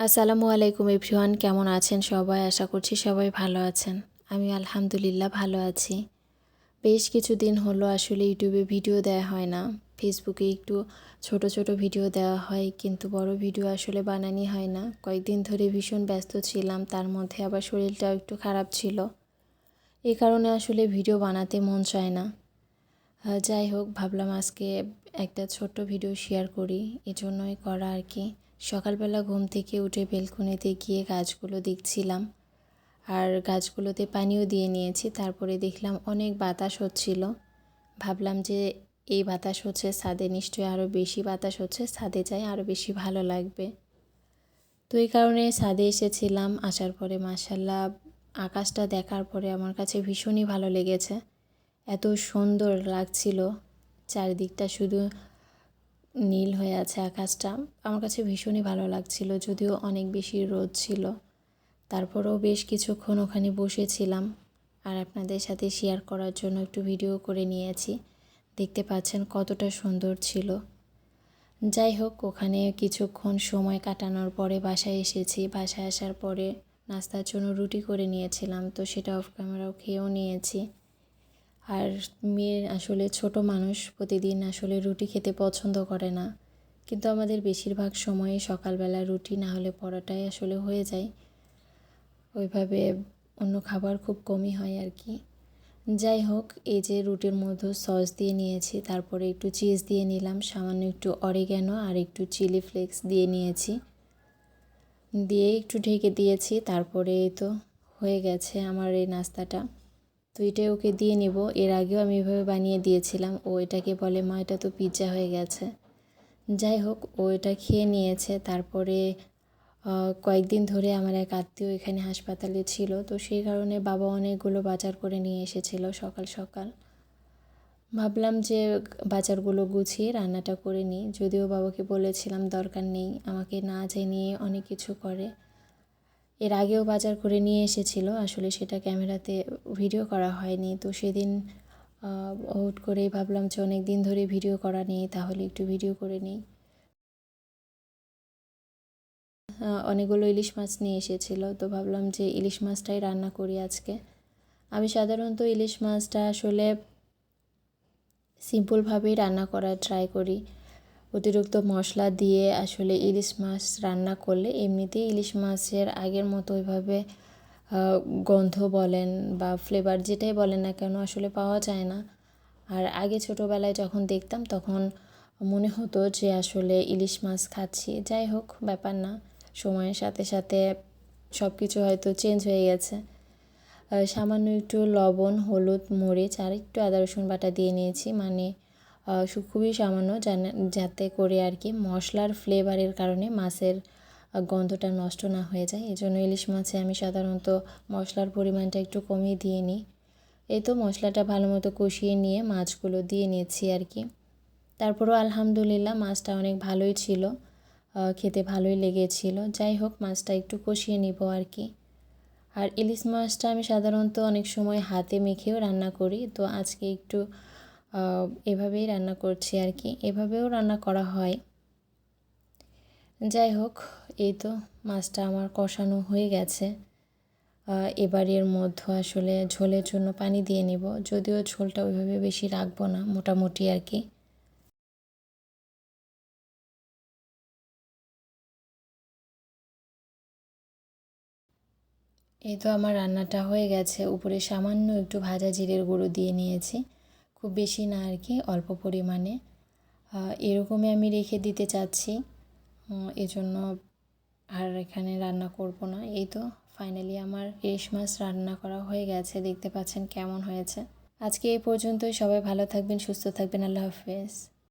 আসসালামু আলাইকুম এভরিওয়ান, কেমন আছেন সবাই? আশা করছি সবাই ভালো আছেন। আমি আলহামদুলিল্লাহ ভালো আছি। বেশ কিছুদিন হলো আসলে ইউটিউবে ভিডিও দেওয়া হয় না। ফেসবুকে একটু ছোট ছোট ভিডিও দেওয়া হয়, কিন্তু বড় ভিডিও আসলে বানানি হয় না। কয়েকদিন ধরে ভীষণ ব্যস্ত ছিলাম, তার মধ্যে আবার শরীরটাও একটু খারাপ ছিল। এ কারণে আসলে ভিডিও বানাতে মন চায় না। যাই হোক, ভাবলাম আজকে একটা ছোট্ট ভিডিও শেয়ার করি, এজন্যই করা আর কি। সকালবেলা ঘুম থেকে উঠে বেলকনিতে গিয়ে গাছগুলো দেখছিলাম। আর গাছগুলোতে পানিও দিয়ে নিয়েছি। তারপরে দেখলাম অনেক বাতাস হচ্ছিল। ভাবলাম যে এই বাতাস হচ্ছে ছাদে, নিশ্চয়ই আরও বেশি বাতাস হচ্ছে। ছাদে যাই আরও বেশি ভালো লাগবে। তো এই কারণে ছাদে এসেছিলাম। আসার পরে মাসাল্লাহ আকাশটা দেখার পরে আমার কাছে ভীষণই ভালো লেগেছে। এত সুন্দর লাগছিল। চারিদিকটা শুধু নীল হয়ে আছে আকাশটা। আমার কাছে ভীষণই ভালো লাগছিল, যদিও অনেক বেশি রোদ ছিল। তারপরেও বেশ কিছুক্ষণ ওখানে বসেছিলাম আর আপনাদের সাথে শেয়ার করার জন্য একটু ভিডিও করে নিয়েছি। দেখতে পাচ্ছেন কতটা সুন্দর ছিল। যাই হোক, ওখানে কিছুক্ষণ সময় কাটানোর পরে বাসায় এসেছি। বাসায় আসার পরে নাস্তার জন্য রুটি করে নিয়েছিলাম, তো সেটা অফ ক্যামেরাও খেয়েও নিয়েছি। আর মেয়ে আসলে ছোট মানুষ প্রতিদিন আসলে রুটি খেতে পছন্দ করে না। কিন্তু আমাদের বেশিরভাগ সময়ে সকালবেলা রুটি না হলে পরোটাই আসলে হয়ে যায়। ওইভাবে অন্য খাবার খুব কমই হয় আর কি। যাই হোক, এই যে রুটির মধ্যে সস দিয়ে নিয়েছি, তারপরে একটু চিজ দিয়ে নিলাম, সামান্য একটু অরিগ্যানো আর একটু চিলি ফ্লেক্স দিয়ে নিয়েছি। দিয়ে একটু ঢেকে দিয়েছি, তারপরে তো হয়ে গেছে আমার এই নাস্তাটা। তো এটা ওকে দিয়ে নিব। এর আগেও আমি এভাবে বানিয়ে দিয়েছিলাম। ও এটাকে বলে, মা, এটা তো পিৎজা হয়ে গেছে। যাই হোক, ও এটা খেয়ে নিয়েছে। তারপরে কয়েকদিন ধরে আমার এক আত্মীয় এখানে হাসপাতালে ছিল। তো সেই কারণে বাবা অনেকগুলো বাজার করে নিয়ে এসেছিল সকাল সকাল। ভাবলাম যে বাজারগুলো গুছিয়ে রান্নাটা করে নিই। যদিও বাবাকে বলেছিলাম, দরকার নেই। আমাকে না জানিয়ে অনেক কিছু করে। এর আগেও বাজার করে নিয়ে এসেছিল। আসলে সেটা ক্যামেরাতে ভিডিও করা হয়নি। তো সেদিন হুট করেই ভাবলাম যে অনেক দিন ধরে ভিডিও করা নেই, তাহলে একটু ভিডিও করে নিই। অনেকগুলো ইলিশ মাছ নিয়ে এসেছিল। তো ভাবলাম যে ইলিশ মাছটাই রান্না করি আজকে। আমি সাধারণত ইলিশ মাছটা আসলে সিম্পলভাবেই রান্না করার ট্রাই করি। অতিরিক্ত মশলা দিয়ে আসলে ইলিশ মাছ রান্না করলে এমনিতেই ইলিশ মাছের আগের মতো ওইভাবে গন্ধ বলেন বা ফ্লেভার যেটাই বলেন না কেন আসলে পাওয়া যায় না। আর আগে ছোটোবেলায় যখন দেখতাম তখন মনে হতো যে আসলে ইলিশ মাছ খাচ্ছি। যাই হোক, ব্যাপার না। সময়ের সাথে সাথে সব কিছু হয়তো চেঞ্জ হয়ে গেছে। সামান্য একটু লবণ, হলুদ, মরিচ আর একটু আদা, রসুন বাটা দিয়ে নিয়েছি। মানে খুবই সামান্য যাতে করে আর কি মশলার ফ্লেভারের কারণে মাছের গন্ধটা নষ্ট না হয়ে যায়। এই জন্য ইলিশ মাছে আমি সাধারণত মশলার পরিমাণটা একটু কমিয়ে দিয়ে নিই। এই তো মশলাটা ভালো মতো কষিয়ে নিয়ে মাছগুলো দিয়ে নিয়েছি আর কি। তারপরও আলহামদুলিল্লাহ মাছটা অনেক ভালোই ছিল খেতে ভালোই লেগেছিল। যাই হোক, মাছটা একটু কষিয়ে নিব আর কি। আর ইলিশ মাছটা আমি সাধারণত অনেক সময় হাতে মেখেও রান্না করি। তো আজকে একটু এভাবেই রান্না করছি আর কি। এভাবেও রান্না করা হয়। যাই হোক, এই তো মাছটা আমার কষানো হয়ে গেছে। এবার এর মধ্যে আসলে ঝোলের জন্য পানি দিয়ে নিব। যদিও ঝোলটা ওইভাবে বেশি রাখব না, মোটামুটি আর কি। এই তো আমার রান্নাটা হয়ে গেছে। উপরে সামান্য একটু ভাজা জিরের গুঁড়ো দিয়ে নিয়েছি। খুব বেশি না আর কি, অল্প পরিমাণে। এরকমই আমি রেখে দিতে চাচ্ছি। এজন্য আর এখানে রান্না করব না। এই তো ফাইনালি আমার রেশ মাছ রান্না করা হয়ে গেছে, দেখতে পাচ্ছেন কেমন হয়েছে। আজকে এই পর্যন্তই, সবাই ভালো থাকবেন, সুস্থ থাকবেন, আল্লাহ হাফেজ।